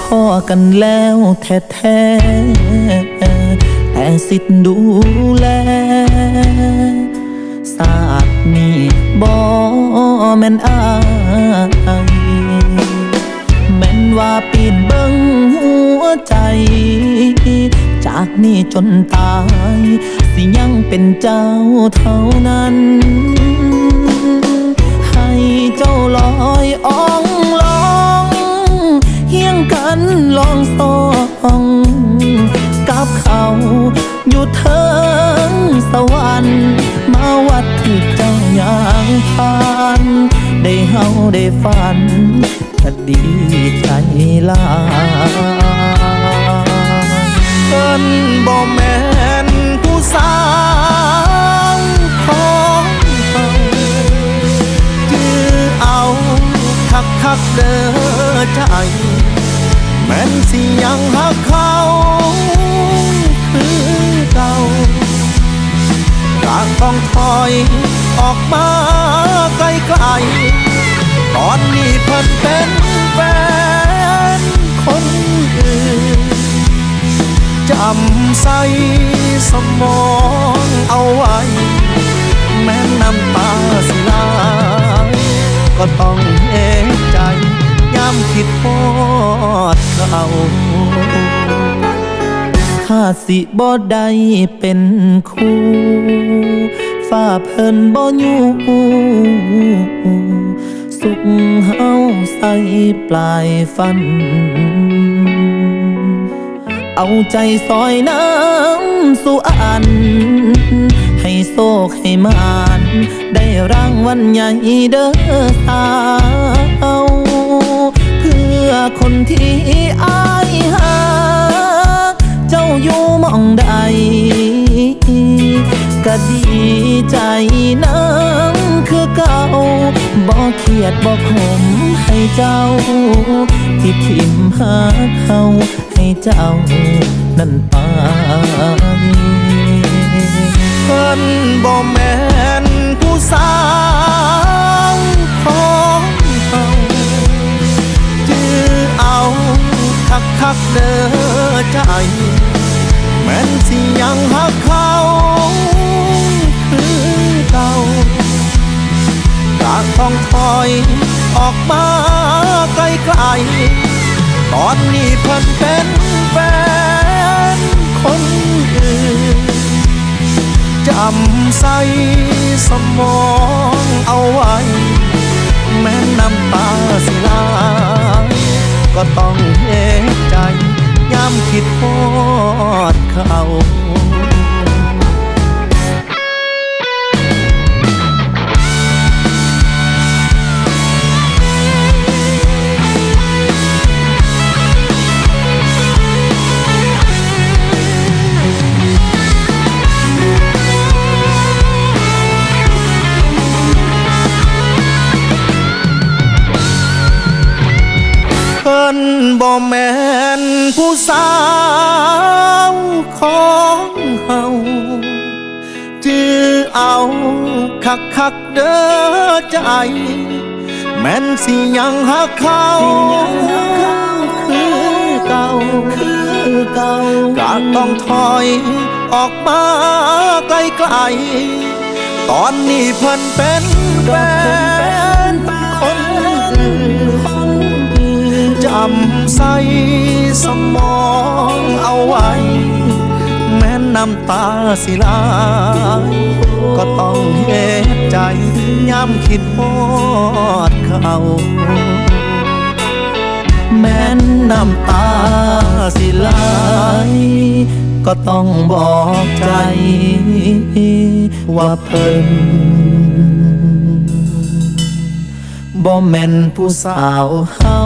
พ่อกันแล้วแท้ๆแต่สิทธิ์ดูแลศาสตร์นี้บ่แม่นอายแม่นว่าปีนเบิ่งหัวใจ จากนี้จนตาย สิยังเป็นเจ้าเท่านั้น เทิงสวรรค์มาวัดที่เจ้าอย่างผ่านได้เฮาได้ฝันก็ดีใจลาเอิ้นบ่แม่นผู้สาว อนนี้เพิ่นเป็นแฟนคนอื่นจำใส่สมองเอาไว้ แม้น้ำตาสิไหลก็ต้องเอกใจย้ำคิดพอดเขาถ้าสิบ่ได้เป็นคู่ฝ้าเพิ่นบ่อยู่ ใสปลายฟัน เอาใจซอยน้ำสู่อัน ให้โศกให้มาน ได้รางวัลใหญ่เด้อสาว เพื่อคนที่อายหา เจ้าอยู่มองใดก็ดีใจนัก เกียดบ่ขมให้เจ้า ที่ทิมหาเขาให้เจ้า นั่นไปเพิ่นบ่แม่นผู้สาว ออกมาไกลๆตอนนี้เพิ่นเป็นแฟนคนอื่นจำใส่สมองเอาไว้ แม่นผู้สาวของเฮาจื้อเอาคักคักเด้อใจ แม่นสิยังหักเขาคือเก่าคือเก่าก็ต้องถอยออกมาไกลๆตอนนี้เพิ่นเป็นแฟน ใสสมองเอาไว้ แม้น้ำตาสิลายก็ต้องเห็นใจย้ำคิดพอดเขาแม้นน้ำตาสิไหลก็ต้องบอกใจ ว่าเพิ่นบ่แม่นผู้สาวเฮา